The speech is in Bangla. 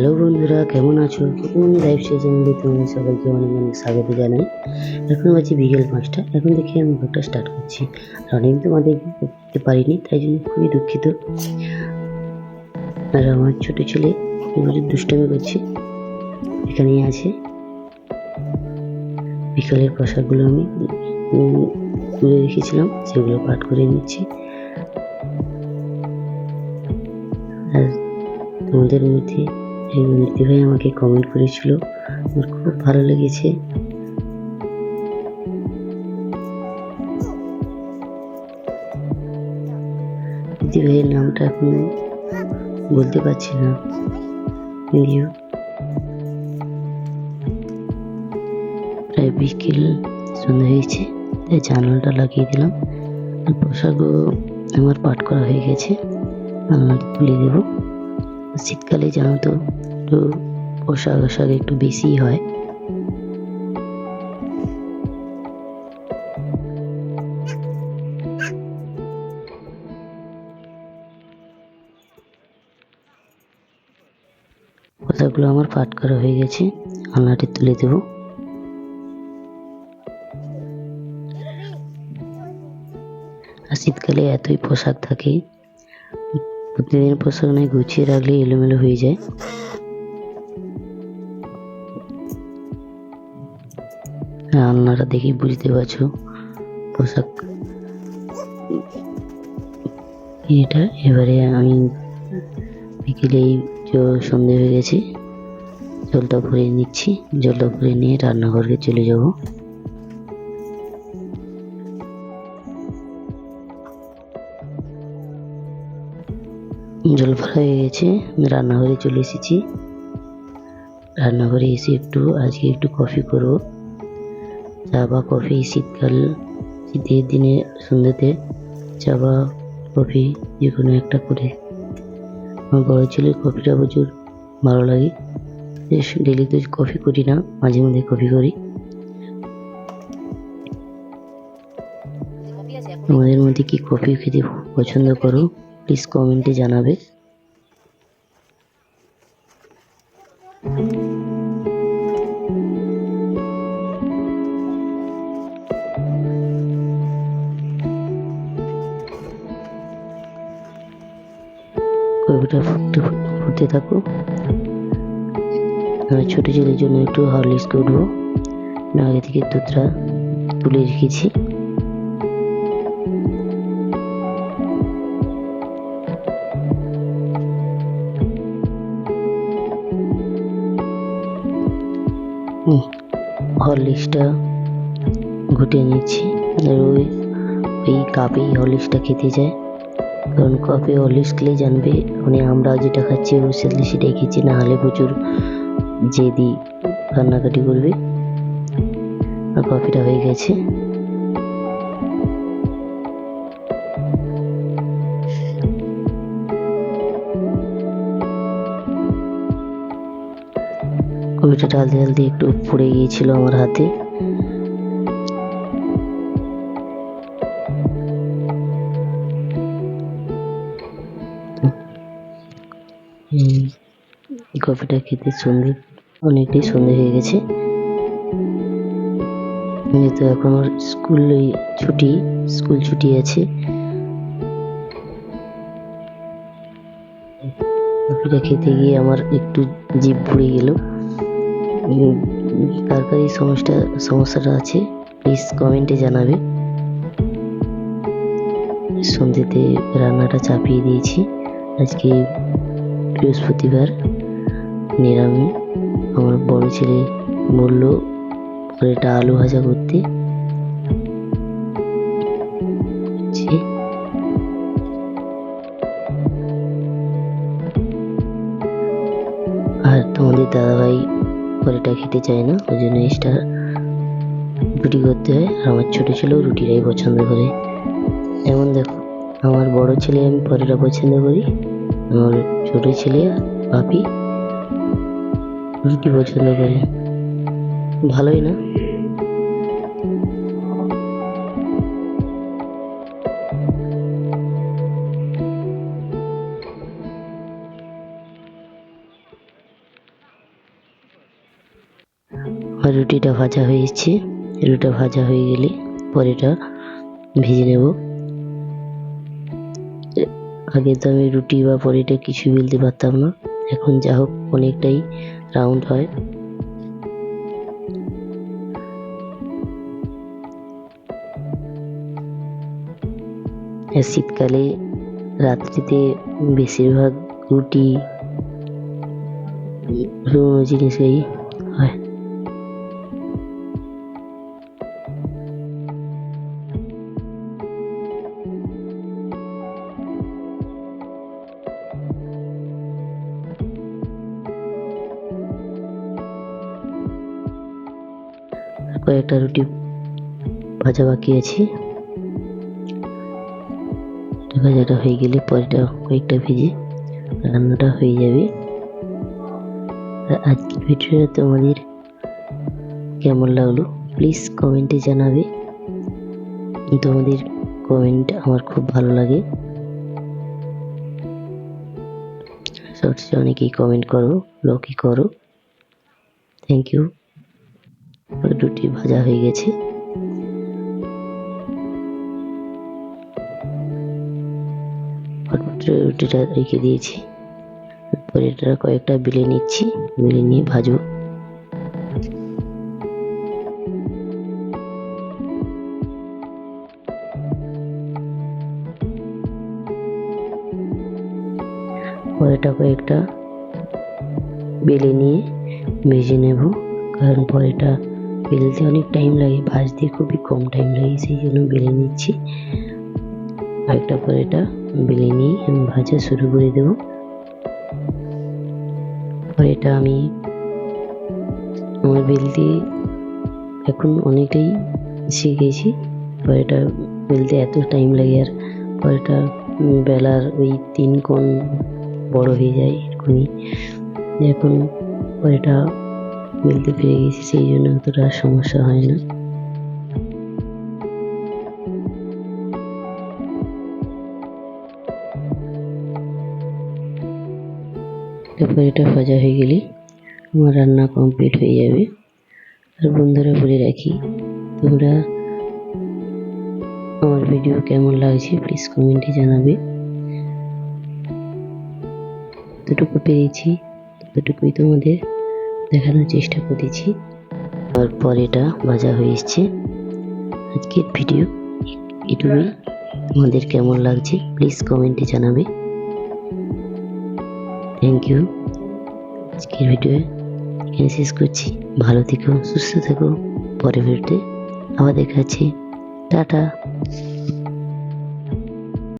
হ্যালো বন্ধুরা, কেমন আছো? কোন লাইভ সেশনে তোমাদের সকলকে অনেক অনেক স্বাগত জানাই। এখন বাজে বিকেল পাঁচটা, এখন দেখি আমি ব্লগটা স্টার্ট করছি। আর অনেক তোমাদের করতে পারিনি, তাই জন্য খুবই দুঃখিত। আর আমার ছোট ছেলে এবারে দুষ্টামি করছে। এখানেই আছে। বিকালের পোশাকগুলো আমি তুলে রেখেছিলাম, সেগুলো পাঠ করে নিচ্ছি। আর তোমাদের মধ্যে একজন দিদিভাই আমাকে কমেন্ট করেছিল। আমার খুব ভালো লেগেছে। দিদিভাইয়ের নামটা এখন বলতে পারছি না। যদিও প্রায় বিকেল সন্ধ্যা হয়েছে। তাই জানালাটা লাগিয়ে দিলাম। আর পোশাকও আমার পাঠ করা হয়ে গেছে। জানালাটা তুলে দেবো। শীতকালে জানো তো, একটু পোশাক আশাক একটু বেশিই হয়। পোশাকগুলো আমার পাট করা হয়ে গেছে, আলনাটি তুলে দেব। আর শীতকালে এতই পোশাক থাকে প্রতিদিন পোশাক নয় গুছিয়ে রাখলে এলোমেলো হয়ে যায়। আলনাটা দেখেই বুঝতে পারছ, পোশাক। এটা এবারে আমি বিকেলে এই সন্ধে হয়ে গেছে। জলটা ভরে নিচ্ছি, জলটা ভরে নিয়ে রান্নাঘরে চলে যাব। জল ভরা হয়ে গেছে। রান্নাঘরে চলে এসেছি। রান্নাঘরে এসে একটু, আজকে একটু কফি করব। চা বা কফি শীতকাল, শীতের দিনে, সন্ধ্যেতে চা বা কফি যে কোনো একটা করে। আমার বড় ছেলের কফিটা প্রচুর ভালো লাগে। বেশ ডেলি তো কফি করি না, মাঝে মধ্যে কফি করি। তোমাদের মধ্যে কি কফি খেতে পছন্দ করো প্লিজ কমেন্টে জানাবে। কফিটা ফুটতে ফুটতে থাকো আমি ছোটো ছেলের জন্য একটু হরলিক্স করব আগে থেকে দুধটা তুলে রেখেছি। হরলিক্সটা ঘুটিয়ে নিচ্ছি। আর ওই এই কাপেই হরলিক্সটা খেতে যায়। কারণ কাপে হরলিক্স খেলে জানবে মানে আমরা যেটা খাচ্ছি ও সেটা সেটাই খেয়েছি। না হলে প্রচুর জেদি কান্নাকাটি করবে। আর কফিটা হয়ে গেছে। কফিটা ঢালতে ঢালতে একটু পড়ে গিয়েছিল আমার হাতে। কফিটা খেতে সন্ধে, অনেকটাই সন্ধে হয়ে গেছে। যেহেতু এখন ওর স্কুল ছুটি স্কুল ছুটি আছে। কফিটা খেতে গিয়ে আমার একটু জিভ পুড়ে গেল। কার কার এই সমস্যা, সমস্যাটা আছে। প্লিজ কমেন্টে জানাবে। সন্ধ্যেতে রান্নাটা চাপিয়ে দিয়েছি। আজকে বৃহস্পতিবার। নিরামিষ আমার বড় ছেলে বলল এটা আলু ভাজা করতে। আর তোমাদের দাদাভাই পরেটা খেতে চায় না, ওই জন্য এক্সট্রা রুটি করতে হয়। আর আমার ছোটো ছেলেও রুটিটাই পছন্দ করে। যেমন দেখো, আমার বড় ছেলে আমি পরোটা পছন্দ করি, আমার ছোটো ছেলে পাপি রুটি পছন্দ করে। ভালোই না? ভাজা হয়ে এসছে রুটিটা ভাজা হয়ে গেলে পরেটা ভেজে নেব। আগে তো আমি রুটি বা পরেটা কিছু বেলতে পারতাম না, এখন যা হোক অনেকটাই রাউন্ড হয়। শীতকালে রাত্রিতে বেশিরভাগ রুটি জিনিসই কয়েকটা রুটি ভাজা বাকি আছে। ভাজাটা হয়ে গেলে পরেটা কয়েকটা ভেজে রান্নাটা হয়ে যাবে। আজকের ভিডিওটা তোমাদের কেমন লাগল প্লিজ কমেন্টে জানাবে। তোমাদের কমেন্ট আমার খুব ভালো লাগে। শর্টসে অনেকেই কমেন্ট করো লোকই করো। থ্যাংক ইউ রুটি ভাজা হয়ে গেছে। রুটিটা রেখে দিয়েছি। এরপর এটা কয়েকটা বিলে নিচ্ছি। বেলে নিয়ে ভাজবো। পরেটা কয়েকটা বেলে নিয়ে ভেজে নেব। কারণ পরেটা বেলতে অনেক টাইম লাগে ভাজতে খুবই কম টাইম লাগে, সেই জন্য বেলে নিচ্ছি। আরেকটা পরেটা বেলে নিয়ে আমি ভাজা শুরু করে দেব। পরেটা আমি আমার বেলতে এখন অনেকটাই শিখেছি পরেটা বেলতে এত টাইম লাগে আর পরেটা বেলার ওই তিন কোণ বড় হয়ে যায় এরকমই এখন পরেটা বেলতে পেরে গেছি, সেই জন্য অতটা সমস্যা হয় না। তারপর এটা ভাজা হয়ে গেলে আমার রান্না কমপ্লিট হয়ে যাবে। আর বন্ধুরা, বলে রাখি, তোমরা আমার ভিডিও কেমন লাগছে প্লিজ কমেন্টে জানাবে। যতটুকু পেরেছি ততটুকুই তোমাদের দেখানোর চেষ্টা করেছি। তারপর এটা ভাজা হয়ে এসছে। আজকের ভিডিও এটুকুই। আমাদের কেমন লাগছে প্লিজ কমেন্টে জানাবে। থ্যাংক ইউ আজকের ভিডিও এখানে শেষ করছি। ভালো থেকো, সুস্থ থেকো। পরে ভিডিওতে আবার দেখা টাটা।